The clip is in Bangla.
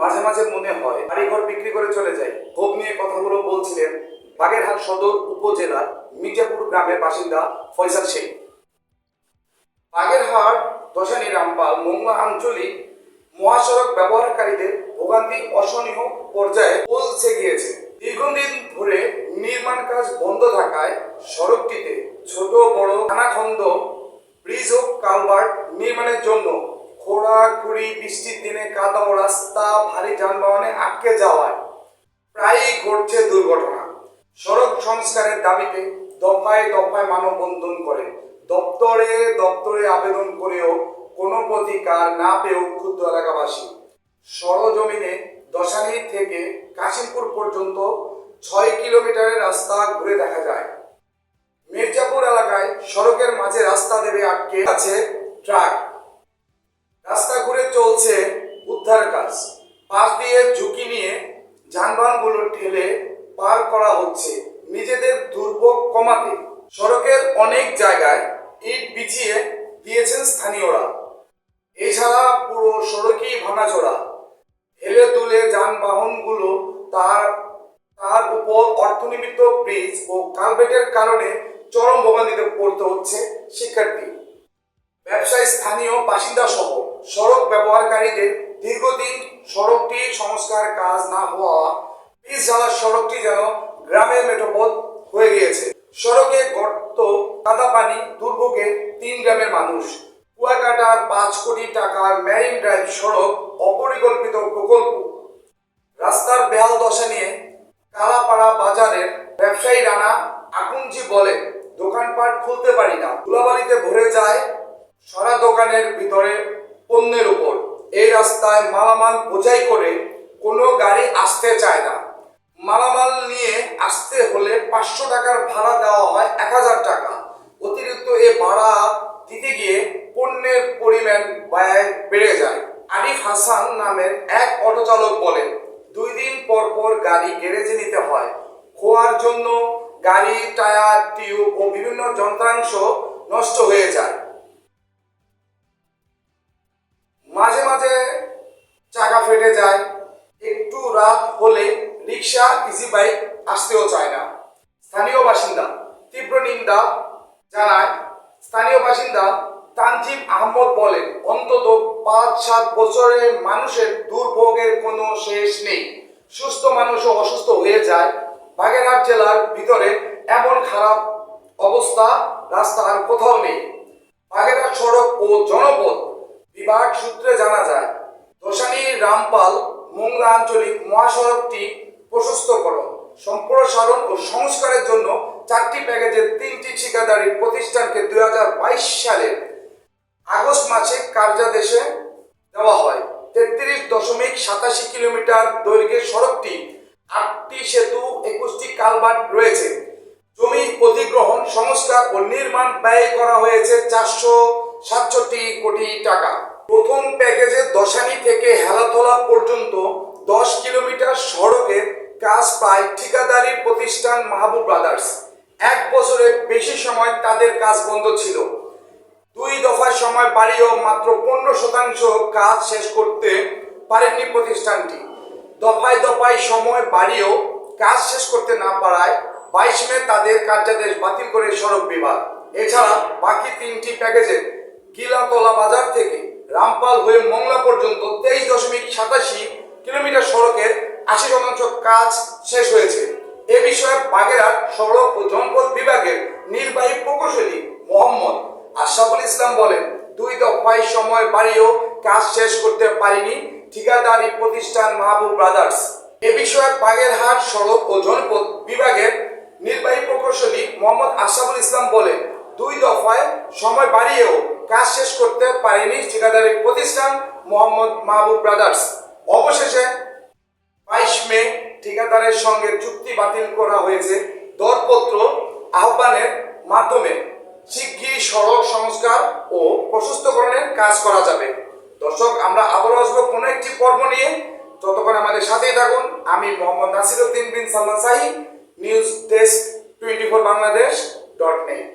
মাঝে মাঝে মনে হয় বাড়িঘর বিক্রি করে চলে যায় ক্ষোভ নিয়ে কথাগুলো বলছিলেন বাগেরহাট সদর উপজেলার মির্জাপুর গ্রামের বাসিন্দা ফয়সাল শেখ। বাগেরহাট, দশানি রামপাল মোংলা আঞ্চলিক মহাসড়ক ব্যবহারকারীদের ভোগান্তি অসহনীয় পর্যায়ে পৌঁছে গিয়েছে। দীর্ঘদিন ধরে নির্মাণ কাজ বন্ধ থাকায় সড়কটিতে ছোট বড় খানাখন্দ ব্রিজ ও কালভার্ট নির্মাণের জন্য খোঁড়াখুড়ি বৃষ্টির দিনে কাদা রাস্তা, ভারী যানবাহনে আটকে যাওয়ায় প্রায়ই ঘটছে দুর্ঘটনা। সড়ক সংস্কারের দাবিতে দফায় দফায় মানববন্ধন করে। দপ্তরে দপ্তরে আবেদন করেও কোনো প্রতিকার না পেয়েও ক্ষুদ্র এলাকাবাসী। সরজমিনে দশানি থেকে কাশিমপুর পর্যন্ত ছয় কিলোমিটারের রাস্তা ঘুরে দেখা যায়। মির্জাপুর এলাকায় সড়কের মাঝে রাস্তা দেবে আটকে আছে ট্রাক। কমাতে সড়কের অনেক জায়গায় ইট বিছিয়ে দিয়েছেন স্থানীয়রা। এছাড়া পুরো সড়কই ভাঙাচোরা। হেলে দুলে যানবাহনগুলো তার তার উপর অর্থনিমিত্ত ব্রিজ ও কালভেটের কারণে চরম ভোগান্তিতে পড়তে হচ্ছে শিক্ষার্থী। ব্যবসায়ী স্থানীয় বাসিন্দা সহ সড়ক ব্যবহারকারীদের দীর্ঘদিন সড়কটি সংস্কার কাজ না হওয়া পিস জ্বালার সড়কটি যেন গ্রামের মেঠোপথ হয়ে গিয়েছে সড়কে গর্ত কাদা পানি দুর্ভোগে তিন গ্রামের মানুষ। কুয়াকাটার পাঁচ কোটি টাকার ম্যারিন ড্রাইভ সড়ক অপরিকল্পিত প্রকল্প। রাস্তার বেহাল দশা নিয়ে কালাপাড়া বাজারের ব্যবসায়ী রানা আকুঞ্জি বলে, দোকানপাট খুলতে পারি না। ধুলাবালিতে ভরে যায় সারা দোকানের ভিতরে পণ্যের উপর। এই রাস্তায় মালামাল বোঝাই করে কোনো গাড়ি আসতে চায় না মালামাল নিয়ে আসতে হলে পাঁচশো টাকার ভাড়া দেওয়া হয় এক হাজার টাকা অতিরিক্ত এ ভাড়া দিতে গিয়ে পণ্যের পরিমাণ ব্যয় বেড়ে যায়। আরিফ হাসান নামের এক অটো চালক বলেন, দুই দিন পর পর গাড়ি গ্যারেজে নিতে হয়। খোয়ার জন্য গাড়ি, টায়ার, টিউব ও বিভিন্ন যন্ত্রাংশ নষ্ট হয়ে যায়। মাঝে মাঝে চাকা ফেটে যায়। একটু রাত হলে রিক্সা ইজি বাইক আসতেও চায় না। স্থানীয় বাসিন্দা তীব্র নিন্দা জানায়। স্থানীয় বাসিন্দা তানজিম আহমদ বলেন, অন্তত পাঁচ সাত বছরের মানুষের দুর্ভোগের কোনো শেষ নেই। সুস্থ মানুষও অসুস্থ হয়ে যায়। বাগেরহাট জেলার ভিতরে এমন খারাপ অবস্থা রাস্তা আর কোথাও নেই। বাগেরহাট সড়ক ও জনপথ বিভাগ সূত্রে জানা যায় দশানী রামপাল, মোংলা আঞ্চলিক মহাসড়কটি প্রশস্তকরণ, সম্প্রসারণ ও সংস্কারের জন্য চারটি প্যাকেজের তিনটি ঠিকাদারি প্রতিষ্ঠানকে দুই সালের আগস্ট মাসে কার্যাদেশে দেওয়া হয়। তেত্রিশ দশমিক সাতাশি কিলোমিটার দৈর্ঘ্যের সড়কটি আটটি সেতু একুশটি কালভার্ট রয়েছে। জমি অধিগ্রহণ, সংস্কার ও নির্মাণ ব্যয় করা হয়েছে চারশো সাতষট্টি কোটি টাকা। প্রথম প্যাকেজে দশানি থেকে হেলাতলা পর্যন্ত দশ কিলোমিটার সড়কের কাজ পায় ঠিকাদারি প্রতিষ্ঠান মাহবুব ব্রাদার্স। এক বছরের বেশি সময় তাদের কাজ বন্ধ ছিল। দুই দফায় সময় বাড়িয়েও মাত্র পনেরো শতাংশ কাজ শেষ করতে পারেননি প্রতিষ্ঠানটি। দফায় দফায় সময় বাড়িয়েও কাজ শেষ করতে না পারায় বাইশ মে তাদের কার্যাদেশ বাতিল করে সড়ক বিভাগ। এছাড়া বাকি তিনটি প্যাকেজে গিলাতলা বাজার থেকে রামপাল হয়ে মংলা পর্যন্ত তেইশ দশমিক সাতাশি কিলোমিটার সড়কের আশি শতাংশ কাজ শেষ হয়েছে। এ বিষয়ে বাগেরহাট সড়ক ও জনপথ বিভাগের নির্বাহী প্রকৌশলী মোহাম্মদ আশরাফুল ইসলাম বলেন দুই দফায় সময় কাজ শেষ করতে পারিনি। ঠিকাদারি প্রতিষ্ঠান মাহবুব ব্রাদার্স। এ বিষয়ে বাগেরহাট সড়ক ও জনপথ বিভাগের নির্বাহী প্রকৌশলী মোহাম্মদ আশরাফুল ইসলাম বলেন, দুই দফায় সময় বাড়িয়েও কাজ শেষ করতে পারেনি ঠিকাদারি প্রতিষ্ঠান মোহাম্মদ মাহবুব ব্রাদার্স। অবশেষে বাইশ মে ঠিকাদারের সঙ্গে চুক্তি বাতিল করা হয়েছে। দরপত্র আহ্বানের মাধ্যমে শিগগিরই সড়ক সংস্কার ও প্রশস্তকরণের কাজ করা যাবে। দর্শক, আমরা আবারও আসব কোনো একটি পর্ব নিয়ে। ততক্ষণ আমাদের সাথেই থাকুন আমি Mohammad Nasir Uddin Bin Salman Sahi news desk twenty four Bangladesh dot net.